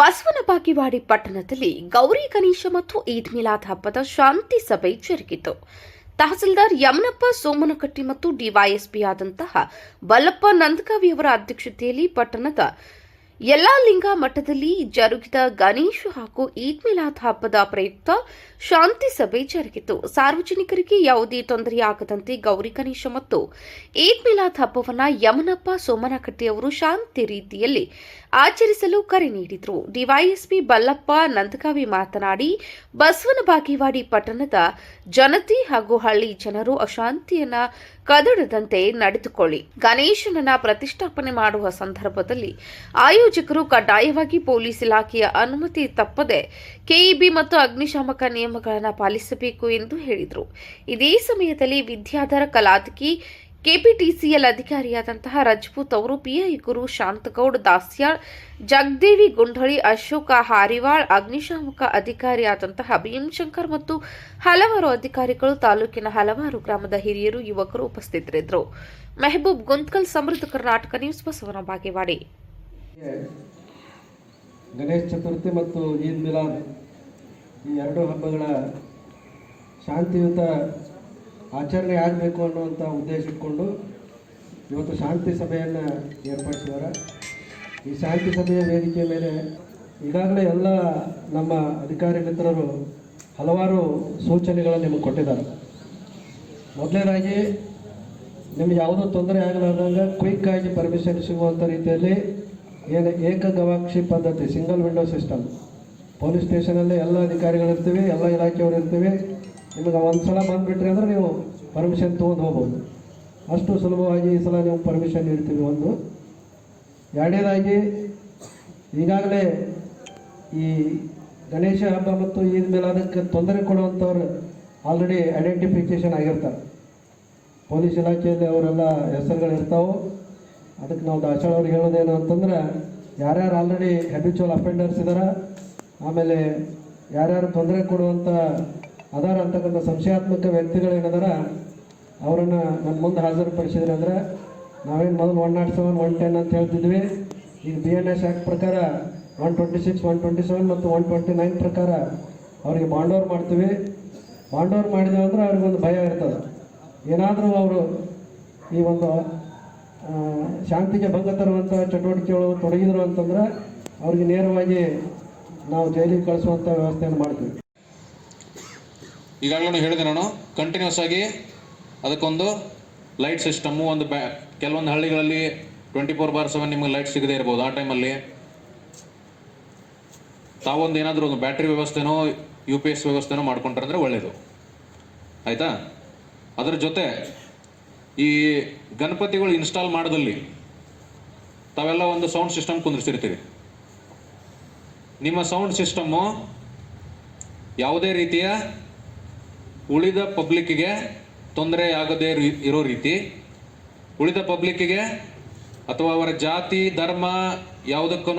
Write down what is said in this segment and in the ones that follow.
ಬಸವನ ಬಾಗಿವಾಡಿ ಪಟ್ಟಣದಲ್ಲಿ ಗೌರಿ ಗಣೇಶ ಮತ್ತು ಈದ್ ಮಿಲಾದ್ ಹಬ್ಬದ ಶಾಂತಿ ಸಭೆ ಜರುಗಿತು. ತಹಸೀಲ್ದಾರ್ ಯಮನಪ್ಪ, ಸೋಮನಕಟ್ಟಿ ಮತ್ತು ಡಿವೈಎಸ್ಪಿ ಆದಂತಹ ಬಲ್ಲಪ್ಪ ನಂದಗಾವಿಯವರ ಅಧ್ಯಕ್ಷತೆಯಲ್ಲಿ ಪಟ್ಟಣದ ಎಲ್ಲಾ ಲಿಂಗ ಮಠದಲ್ಲಿ ಜರುಗಿದ ಗಣೇಶ ಹಾಗೂ ಈದ್ ಮಿಲಾದ್ ಹಬ್ಬದ ಪ್ರಯುಕ್ತ ಶಾಂತಿ ಸಭೆ ಜರುಗಿತು. ಸಾರ್ವಜನಿಕರಿಗೆ ಯಾವುದೇ ತೊಂದರೆಯಾಗದಂತೆ ಗೌರಿ ಗಣೇಶ ಮತ್ತು ಈದ್ ಮಿಲಾದ್ ಹಬ್ಬವನ್ನು ಯಮನಪ್ಪ ಸೋಮನಕಟ್ಟಿ ಅವರು ಶಾಂತಿ ರೀತಿಯಲ್ಲಿ ಆಚರಿಸಲು ಕರೆ ನೀಡಿದರು. ಡಿವೈಎಸ್ಪಿ ಬಲ್ಲಪ್ಪ ನಂದಗಾವಿ ಮಾತನಾಡಿ, ಬಸವನ ಬಾಗೇವಾಡಿ ಪಟ್ಟಣದ ಜನತೆ ಹಾಗೂ ಹಳ್ಳಿ ಜನರು ಅಶಾಂತಿಯನ್ನ ಕದಡದಂತೆ ನಡೆದುಕೊಳ್ಳಿ. ಗಣೇಶನನ್ನ ಪ್ರತಿಷ್ಠಾಪನೆ ಮಾಡುವ ಸಂದರ್ಭದಲ್ಲಿ ಆಯೋಜಕರು ಕಡ್ಡಾಯವಾಗಿ ಪೊಲೀಸ್ ಇಲಾಖೆಯ ಅನುಮತಿ ತಪ್ಪದೆ ಕೆಇಬಿ ಮತ್ತು ಅಗ್ನಿಶಾಮಕ ನಿಯಮಗಳನ್ನು ಪಾಲಿಸಬೇಕು ಎಂದು ಹೇಳಿದರು. ಇದೇ ಸಮಯದಲ್ಲಿ ವಿದ್ಯಾಧರ ಕಲಾದಕಿ ಕೆಪಿಟಿಸಿಎಲ್ ಅಧಿಕಾರಿಯಾದಂತಹ ರಜಪೂತ್ ಅವರು ಪಿಐ ಗುರು ಶಾಂತಗೌಡ್ ದಾಸ್ಯಾಳ್, ಜಗದೇವಿ ಗುಂಡಳಿ, ಅಶೋಕ ಹಾರಿವಾಳ್, ಅಗ್ನಿಶಾಮಕ ಅಧಿಕಾರಿಯಾದಂತಹ ಭೀಮಶಂಕರ್ ಮತ್ತು ಹಲವಾರು ಅಧಿಕಾರಿಗಳು ತಾಲೂಕಿನ ಹಲವಾರು ಗ್ರಾಮದ ಹಿರಿಯರು, ಯುವಕರು ಉಪಸ್ಥಿತರಿದ್ದರು. ಮೆಹಬೂಬ್ ಗುಂತ್ಕಲ್, ಸಮೃದ್ಧ ಕರ್ನಾಟಕ ನ್ಯೂಸ್, ಬಸವನ ಬಾಗೇವಾಡಿ. ಗಣೇಶ ಚತುರ್ಥಿ ಮತ್ತು ಈದ್ ಮಿಲಾದ್ ಈ ಎರಡು ಹಬ್ಬಗಳ ಶಾಂತಿಯುತ ಆಚರಣೆ ಆಗಬೇಕು ಅನ್ನುವಂಥ ಉದ್ದೇಶ ಇಟ್ಕೊಂಡು ಇವತ್ತು ಶಾಂತಿ ಸಭೆಯನ್ನು ಏರ್ಪಡಿಸಿದ್ದಾರೆ. ಈ ಶಾಂತಿ ಸಭೆಯ ವೇದಿಕೆ ಮೇಲೆ ಈಗಾಗಲೇ ಎಲ್ಲ ನಮ್ಮ ಅಧಿಕಾರಿ ಮಿತ್ರರು ಹಲವಾರು ಸೂಚನೆಗಳನ್ನು ನಿಮಗೆ ಕೊಟ್ಟಿದ್ದಾರೆ. ಮೊದಲನೇದಾಗಿ, ನಿಮ್ಗೆ ಯಾವುದೋ ತೊಂದರೆ ಆಗಲಾರ್ದಂಗೆ ಕ್ವಿಕ್ ಆಗಿ ಪರ್ಮಿಷನ್ ಸಿಗುವಂಥ ರೀತಿಯಲ್ಲಿ ಏನು ಏಕ ಗವಾಕ್ಷಿ ಪದ್ಧತಿ ಸಿಂಗಲ್ ವಿಂಡೋ ಸಿಸ್ಟಮ್ ಪೊಲೀಸ್ ಸ್ಟೇಷನಲ್ಲಿ ಎಲ್ಲ ಅಧಿಕಾರಿಗಳಿರ್ತೀವಿ, ಎಲ್ಲ ಇಲಾಖೆಯವರು ಇರ್ತೀವಿ. ನಿಮಗೆ ಒಂದು ಸಲ ಬಂದುಬಿಟ್ರಿ ಅಂದ್ರೆ ನೀವು ಪರ್ಮಿಷನ್ ತೊಗೊಂಡು ಹೋಗ್ಬೋದು. ಅಷ್ಟು ಸುಲಭವಾಗಿ ಈ ಸಲ ನೀವು ಪರ್ಮಿಷನ್ ನೀಡ್ತೀವಿ ಒಂದು. ಎರಡನೇದಾಗಿ, ಈಗಾಗಲೇ ಈ ಗಣೇಶ ಹಬ್ಬ ಮತ್ತು ಈದ್ ಮೇಲೆ ಅದಕ್ಕೆ ತೊಂದರೆ ಕೊಡುವಂಥವ್ರು ಆಲ್ರೆಡಿ ಐಡೆಂಟಿಫಿಕೇಷನ್ ಆಗಿರ್ತಾರೆ. ಪೊಲೀಸ್ ಇಲಾಖೆಯಲ್ಲಿ ಅವರೆಲ್ಲ ಹೆಸರುಗಳು ಇರ್ತಾವೆ. ಅದಕ್ಕೆ ನಾವು ದಾಸವಾಳ ಅವ್ರಿಗೆ ಹೇಳೋದೇನು ಅಂತಂದ್ರೆ, ಯಾರ್ಯಾರು ಆಲ್ರೆಡಿ ಹ್ಯಾಬಿಚುವಲ್ ಅಫೆಂಡರ್ಸ್ ಇದ್ದಾರೆ ಆಮೇಲೆ ಯಾರ್ಯಾರು ತೊಂದರೆ ಕೊಡುವಂಥ ಅದಾರ ಅಂತಕ್ಕಂಥ ಸಂಶಯಾತ್ಮಕ ವ್ಯಕ್ತಿಗಳೇನದಾರ ಅವರನ್ನು ನನ್ನ ಮುಂದೆ ಹಾಜರುಪಡಿಸಿದ್ರೆ ಅಂದರೆ ನಾವೇನು ಮೊದಲು one nought seven one ten ಅಂತ ಹೇಳ್ತಿದ್ವಿ. ಈಗ ಬಿ ಎನ್ ಎಸ್ ಆ್ಯಕ್ಟ್ ಪ್ರಕಾರ one twenty six one twenty seven ಮತ್ತು ಒನ್ ಟ್ವೆಂಟಿ ನೈನ್ ಪ್ರಕಾರ ಅವರಿಗೆ ಬಾಂಡ್ ಓವರ್ ಮಾಡ್ತೀವಿ. ಬಾಂಡ್ ಓವರ್ ಮಾಡಿದೆವು ಅಂದ್ರೆ ಅವ್ರಿಗೊಂದು ಭಯ ಇರ್ತದೆ. ಏನಾದರೂ ಅವರು ಈ ಒಂದು ಶಾಂತಿಗೆ ಭಂಗ ತರುವಂಥ ಚಟುವಟಿಕೆಗಳು ತೊಡಗಿದ್ರು ಅಂತಂದ್ರೆ ಅವ್ರಿಗೆ ನೇರವಾಗಿ ನಾವು ಜೈಲಿಗೆ ಕಳಿಸುವಂಥ ವ್ಯವಸ್ಥೆಯನ್ನು ಮಾಡ್ತೀವಿ. ಈಗಾಗಲೇ ಹೇಳಿದೆ ನಾನು. ಕಂಟಿನ್ಯೂಸ್ ಆಗಿ ಅದಕ್ಕೊಂದು ಲೈಟ್ ಸಿಸ್ಟಮ್ಮು ಒಂದು ಬ್ಯಾ ಕೆಲವೊಂದು ಹಳ್ಳಿಗಳಲ್ಲಿ ಟ್ವೆಂಟಿ ಫೋರ್ ಬಾರ್ ಸೆವೆನ್ ನಿಮಗೆ ಲೈಟ್ ಸಿಗದೇ ಇರ್ಬೋದು ಆ ಟೈಮಲ್ಲಿ ತಾವೊಂದು ಏನಾದರೂ ಒಂದು ಬ್ಯಾಟ್ರಿ ವ್ಯವಸ್ಥೆನೋ ಯು ಪಿ ಎಸ್ ವ್ಯವಸ್ಥೆನೋ ಮಾಡ್ಕೊಂಡ್ರೆ ಅಂದರೆ ಒಳ್ಳೆಯದು ಆಯಿತಾ? ಅದರ ಜೊತೆ ಈ ಗಣಪತಿಗಳು ಇನ್ಸ್ಟಾಲ್ ಮಾಡೋದಲ್ಲಿ ತಾವೆಲ್ಲ ಒಂದು ಸೌಂಡ್ ಸಿಸ್ಟಮ್ ಕುಂದಿರ್ಸಿರ್ತೀರಿ. ನಿಮ್ಮ ಸೌಂಡ್ ಸಿಸ್ಟಮ್ಮು ಯಾವುದೇ ರೀತಿಯ ಉಳಿದ ಪಬ್ಲಿಕ್ಕಿಗೆ ತೊಂದರೆ ಆಗದೇ ಇರು- ರೀತಿ, ಉಳಿದ ಪಬ್ಲಿಕ್ಕಿಗೆ ಅಥವಾ ಅವರ ಜಾತಿ, ಧರ್ಮ ಯಾವುದಕ್ಕೂ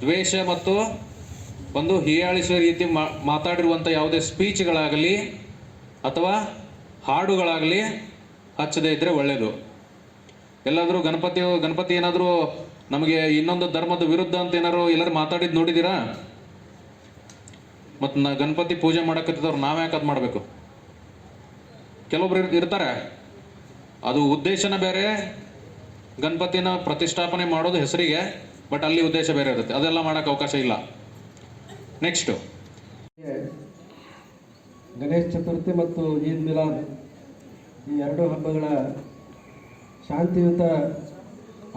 ದ್ವೇಷ ಮತ್ತು ಒಂದು ಹೀಯಾಳಿಸುವ ರೀತಿ ಮಾತಾಡಿರುವಂಥ ಯಾವುದೇ ಸ್ಪೀಚ್ಗಳಾಗಲಿ ಅಥವಾ ಹಾಡುಗಳಾಗಲಿ ಹಚ್ಚದೇ ಇದ್ದರೆ ಒಳ್ಳೆಯದು ಎಲ್ಲಾದರೂ ಗಣಪತಿ ಗಣಪತಿ ಏನಾದರೂ ನಮಗೆ ಇನ್ನೊಂದು ಧರ್ಮದ ವಿರುದ್ಧ ಅಂತ ಏನಾದ್ರು ಎಲ್ಲರೂ ಮಾತಾಡಿದ್ದು ನೋಡಿದ್ದೀರಾ? ಮತ್ತು ನಾ ಗಣಪತಿ ಪೂಜೆ ಮಾಡಕತ್ತಿದವ್ರು ನಾವು ಯಾಕೆ ಅದು ಮಾಡಬೇಕು? ಕೆಲವೊಬ್ರು ಇರ್ತಾರೆ. ಅದು ಉದ್ದೇಶನ ಬೇರೆ, ಗಣಪತಿನ ಪ್ರತಿಷ್ಠಾಪನೆ ಮಾಡೋದು ಹೆಸರಿಗೆ, ಬಟ್ ಅಲ್ಲಿ ಉದ್ದೇಶ ಬೇರೆ ಇರುತ್ತೆ. ಅದೆಲ್ಲ ಮಾಡಕ್ಕೆ ಅವಕಾಶ ಇಲ್ಲ. ನೆಕ್ಸ್ಟು ಗಣೇಶ ಚತುರ್ಥಿ ಮತ್ತು ಈದ್ ಮಿಲಾದ್ ಈ ಎರಡು ಹಬ್ಬಗಳ ಶಾಂತಿಯುತ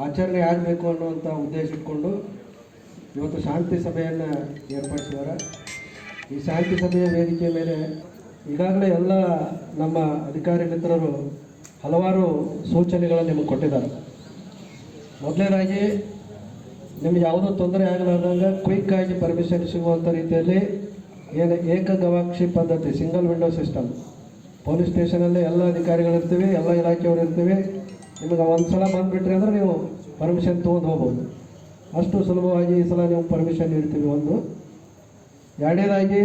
ಆಚರಣೆ ಆಗಬೇಕು ಅನ್ನುವಂಥ ಉದ್ದೇಶ ಇಟ್ಕೊಂಡು ಇವತ್ತು ಶಾಂತಿ ಸಭೆಯನ್ನು ಏರ್ಪಡಿಸಿದ್ದಾರೆ. ಈ ಶಾಂತಿ ಸಭೆಯ ವೇದಿಕೆ ಮೇಲೆ ಈಗಾಗಲೇ ಎಲ್ಲ ನಮ್ಮ ಅಧಿಕಾರಿ ಮಿತ್ರರು ಹಲವಾರು ಸೂಚನೆಗಳನ್ನು ನಿಮಗೆ ಕೊಟ್ಟಿದ್ದಾರೆ. ಮೊದಲನೇದಾಗಿ ನಿಮ್ಗೆ ಯಾವುದೋ ತೊಂದರೆ ಆಗಲಾರ್ದಂಗೆ ಕ್ವಿಕ್ ಆಗಿ ಪರ್ಮಿಷನ್ ಸಿಗುವಂಥ ರೀತಿಯಲ್ಲಿ ಏನು ಏಕ ಗವಾಕ್ಷಿ ಪದ್ಧತಿ ಸಿಂಗಲ್ ವಿಂಡೋ ಸಿಸ್ಟಮ್ ಪೊಲೀಸ್ ಸ್ಟೇಷನಲ್ಲಿ ಎಲ್ಲ ಅಧಿಕಾರಿಗಳು ಇರ್ತೀವಿ ಎಲ್ಲ ಇಲಾಖೆಯವರು ಇರ್ತೀವಿ. ನಿಮಗೆ ಒಂದು ಸಲ ಬಂದುಬಿಟ್ರಿ ಅಂದ್ರೆ ನೀವು ಪರ್ಮಿಷನ್ ತೊಗೊಂಡು ಹೋಗ್ಬೋದು. ಅಷ್ಟು ಸುಲಭವಾಗಿ ಈ ಸಲ ನೀವು ಪರ್ಮಿಷನ್ ನೀಡ್ತೀವಿ ಒಂದು. ಎರಡನೇದಾಗಿ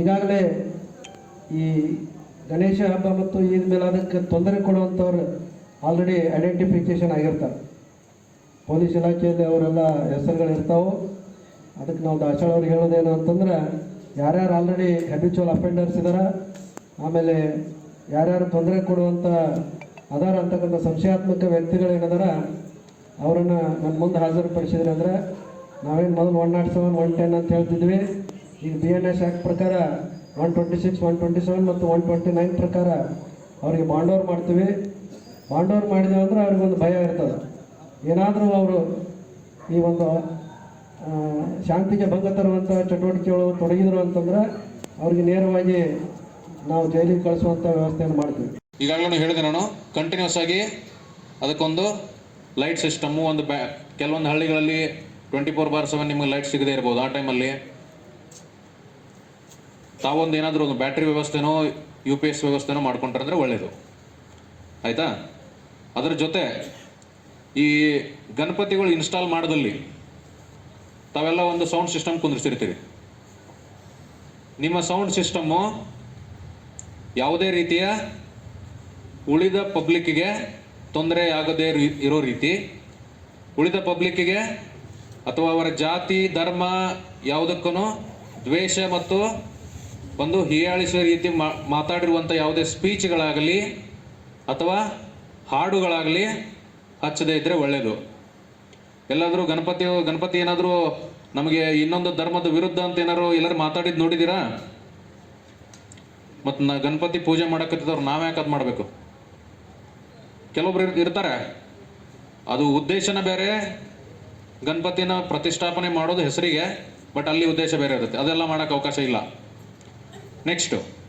ಈಗಾಗಲೇ ಈ ಗಣೇಶ ಹಬ್ಬ ಮತ್ತು ಈದ್ ಮೇಲೆ ಅದಕ್ಕೆ ತೊಂದರೆ ಕೊಡುವಂಥವ್ರು ಆಲ್ರೆಡಿ ಐಡೆಂಟಿಫಿಕೇಷನ್ ಆಗಿರ್ತಾರೆ. ಪೊಲೀಸ್ ಇಲಾಖೆಯಲ್ಲಿ ಅವರೆಲ್ಲ ಹೆಸರುಗಳು ಇರ್ತಾವೆ. ಅದಕ್ಕೆ ನಾವು ದಾಸವಾಳ ಅವ್ರಿಗೆ ಹೇಳೋದೇನು ಅಂತಂದ್ರೆ, ಯಾರ್ಯಾರು ಆಲ್ರೆಡಿ ಹ್ಯಾಬಿಚುವಲ್ ಅಫೆಂಡರ್ಸ್ ಇದ್ದಾರೆ ಆಮೇಲೆ ಯಾರ್ಯಾರು ತೊಂದರೆ ಕೊಡುವಂಥ ಅದಾರ ಅಂತಕ್ಕಂಥ ಸಂಶಯಾತ್ಮಕ ವ್ಯಕ್ತಿಗಳೇನದಾರ, ಅವರನ್ನು ನನ್ನ ಮುಂದೆ ಹಾಜರುಪಡಿಸಿದ್ರೆ ಅಂದರೆ ನಾವೇನು ಮೊದಲು one nought seven one ten ಅಂತ ಹೇಳ್ತಿದ್ವಿ. ಈಗ ಬಿ ಎನ್ ಎಸ್ ಆ್ಯಕ್ಟ್ ಪ್ರಕಾರ one twenty six one twenty seven ಮತ್ತು ಒನ್ ಟ್ವೆಂಟಿ ನೈನ್ ಪ್ರಕಾರ ಅವರಿಗೆ ಬಾಂಡ್ ಓವರ್ ಮಾಡ್ತೀವಿ. ಬಾಂಡ್ ಓವರ್ ಮಾಡಿದೆವು ಅಂದ್ರೆ ಅವ್ರಿಗೊಂದು ಭಯ ಇರ್ತದೆ. ಏನಾದರೂ ಅವರು ಈ ಒಂದು ಶಾಂತಿಗೆ ಭಂಗ ತರುವಂಥ ಚಟುವಟಿಕೆಗಳು ತೊಡಗಿದ್ರು ಅಂತಂದ್ರೆ ಅವ್ರಿಗೆ ನೇರವಾಗಿ ನಾವು ಜೈಲಿಗೆ ಕಳಿಸುವಂಥ ವ್ಯವಸ್ಥೆಯನ್ನು ಮಾಡ್ತೀವಿ. ಈಗಾಗಲೇ ಹೇಳಿದೆ ನಾನು ಕಂಟಿನ್ಯೂಸ್ ಆಗಿ ಅದಕ್ಕೊಂದು ಲೈಟ್ ಸಿಸ್ಟಮ್ಮು ಒಂದು ಬ್ಯಾ, ಕೆಲವೊಂದು ಹಳ್ಳಿಗಳಲ್ಲಿ ಟ್ವೆಂಟಿ ಫೋರ್ ಬಾರ್ ಸೆವೆನ್ ನಿಮಗೆ ಲೈಟ್ ಸಿಗದೇ ಇರ್ಬೋದು ಆ ಟೈಮಲ್ಲಿ ತಾವೊಂದು ಏನಾದರೂ ಒಂದು ಬ್ಯಾಟ್ರಿ ವ್ಯವಸ್ಥೆನೋ ಯು ಪಿ ಎಸ್ ವ್ಯವಸ್ಥೆನೋ ಮಾಡ್ಕೊಂಡ್ರೆ ಒಳ್ಳೆಯದು ಆಯಿತಾ? ಅದರ ಜೊತೆ ಈ ಗಣಪತಿಗಳು ಇನ್ಸ್ಟಾಲ್ ಮಾಡೋದಲ್ಲಿ ತಾವೆಲ್ಲ ಒಂದು ಸೌಂಡ್ ಸಿಸ್ಟಮ್ ಕುಂದಿರ್ಸಿರ್ತೀರಿ. ನಿಮ್ಮ ಸೌಂಡ್ ಸಿಸ್ಟಮ್ಮು ಯಾವುದೇ ರೀತಿಯ ಉಳಿದ ಪಬ್ಲಿಕ್ಕಿಗೆ ತೊಂದರೆ ಆಗದೇ ಇರೋ ರೀತಿ, ಉಳಿದ ಪಬ್ಲಿಕ್ಕಿಗೆ ಅಥವಾ ಅವರ ಜಾತಿ, ಧರ್ಮ ಯಾವುದಕ್ಕೂ ದ್ವೇಷ ಮತ್ತು ಒಂದು ಹೀಯಾಳಿಸುವ ರೀತಿ ಮಾತಾಡಿರುವಂಥ ಯಾವುದೇ ಸ್ಪೀಚ್ಗಳಾಗಲಿ ಅಥವಾ ಹಾಡುಗಳಾಗಲಿ ಹಚ್ಚದೇ ಇದ್ದರೆ ಒಳ್ಳೆಯದು ಎಲ್ಲಾದರೂ ಗಣಪತಿ ಗಣಪತಿ ಏನಾದರೂ ನಮಗೆ ಇನ್ನೊಂದು ಧರ್ಮದ ವಿರುದ್ಧ ಅಂತ ಏನಾದ್ರು ಎಲ್ಲರೂ ಮಾತಾಡಿದ್ದು ನೋಡಿದ್ದೀರಾ? ಮತ್ತು ನಾ, ಗಣಪತಿ ಪೂಜೆ ಮಾಡಕತ್ತಿದವ್ರು ನಾವು ಯಾಕೆ ಅದು ಮಾಡಬೇಕು? ಕೆಲವೊಬ್ರು ಇರ್- ಇರ್ತಾರೆ. ಅದು ಉದ್ದೇಶನ ಬೇರೆ, ಗಣಪತಿನ ಪ್ರತಿಷ್ಠಾಪನೆ ಮಾಡೋದು ಹೆಸರಿಗೆ, ಬಟ್ ಅಲ್ಲಿ ಉದ್ದೇಶ ಬೇರೆ ಇರುತ್ತೆ. ಅದೆಲ್ಲ ಮಾಡೋಕ್ಕೆ ಅವಕಾಶ ಇಲ್ಲ. ನೆಕ್ಸ್ಟು